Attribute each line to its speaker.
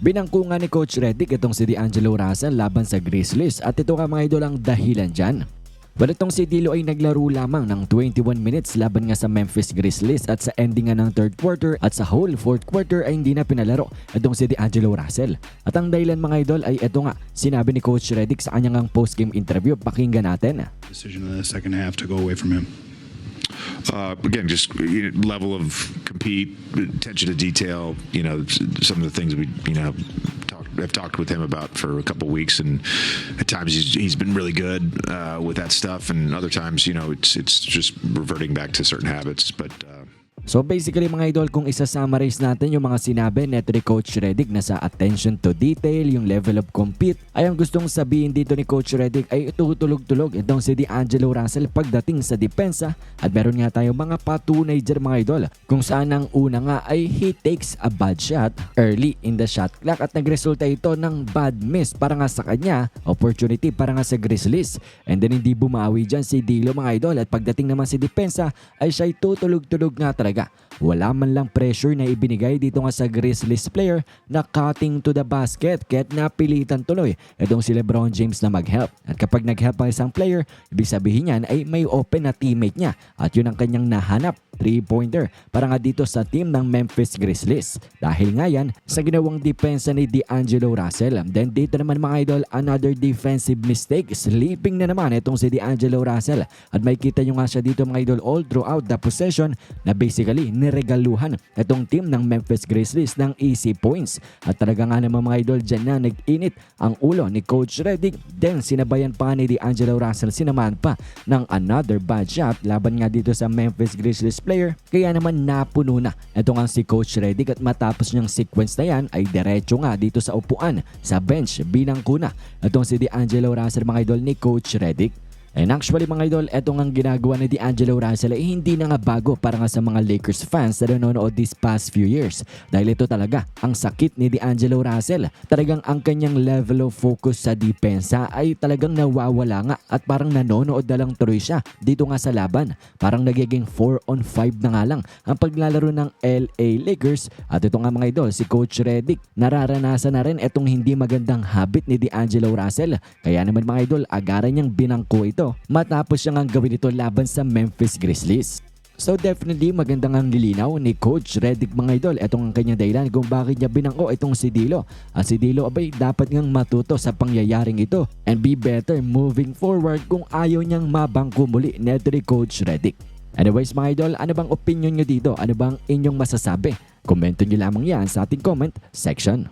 Speaker 1: Binangko nga ni Coach Redick itong si D'Angelo Russell laban sa Grizzlies at ito nga mga idol ang dahilan dyan. Well, itong si Dilo ay naglaro lamang ng 21 minutes laban nga sa Memphis Grizzlies at sa ending nga ng third quarter at sa whole fourth quarter ay hindi na pinalaro itong si D'Angelo Russell. At ang dahilan mga idol ay ito nga, sinabi ni Coach Redick sa kanyang post-game interview. Pakinggan natin.
Speaker 2: decision in the second half to go away from him.
Speaker 3: Uh, again, just you know, level of compete, attention to detail. You know, some of the things we you know I've talked with him about for a couple weeks, and at times he's he's been really good uh, with that stuff, and other times you know it's it's just reverting back to certain habits. But uh,
Speaker 1: So basically mga idol, kung isa-summarize natin yung mga sinabi neto ni Coach Redick na sa attention to detail, yung level of compete, ay ang gustong sabihin dito ni Coach Redick ay tutulog-tulog itong si D'Angelo Russell pagdating sa depensa at meron nga tayong mga patunay dyan mga idol kung saan ang una nga ay he takes a bad shot early in the shot clock at nagresulta ito ng bad miss para nga sa kanya, opportunity para nga sa Grizzlies. And then hindi bumawi dyan si Dilo mga idol at pagdating naman si depensa ay siya'y tutulog-tulog nga talaga. 시각 Wala man lang pressure na ibinigay dito nga sa Grizzlies player na cutting to the basket kaya't napilitan tuloy itong si Lebron James na mag-help. At kapag nag-help ang isang player, ibig sabihin niyan ay may open na teammate niya at yun ang kanyang nahanap, three-pointer para nga dito sa team ng Memphis Grizzlies. Dahil nga yan sa ginawang depensa ni D'Angelo Russell. Then dito naman mga idol, another defensive mistake. Sleeping na naman itong si D'Angelo Russell. At may kita nyo nga siya dito mga idol all throughout the possession na basically niregaluhan itong team ng Memphis Grizzlies ng easy points. At talaga nga naman mga idol dyan na nag-init ang ulo ni Coach Redick. Then sinabayan pa ni D'Angelo Russell sinaman pa ng another bad shot laban nga dito sa Memphis Grizzlies player. Kaya naman napuno na ito nga si Coach Redick at matapos niyang sequence na yan ay diretso nga dito sa upuan sa bench bilang kuna. Itong si D'Angelo Russell mga idol ni Coach Redick. And actually mga idol, eto nga ginagawa ni D'Angelo Russell ay hindi na nga bago para nga sa mga Lakers fans na nanonood these past few years. Dahil ito talaga ang sakit ni D'Angelo Russell. Talagang ang kanyang level of focus sa depensa ay talagang nawawala nga at parang nanonood na lang tuloy siya dito nga sa laban. Parang nagiging 4 on 5 na nga lang ang paglalaro ng LA Lakers. At ito nga mga idol, si Coach Redick nararanasan na rin itong hindi magandang habit ni D'Angelo Russell. Kaya naman mga idol, agaran niyang binangko matapos siyang ang gawin ito laban sa Memphis Grizzlies. So definitely magandang ang lilinaw ni Coach Redick mga idol. Itong ang kanyang dahilan kung bakit niya binangko itong si Dilo. At si Dilo abay dapat ngang matuto sa pangyayaring ito and be better moving forward kung ayaw niyang mabangko muli neto ni Coach Redick. Anyways mga idol, ano bang opinion nyo dito? Ano bang inyong masasabi? Komento nyo lamang yan sa ating comment section.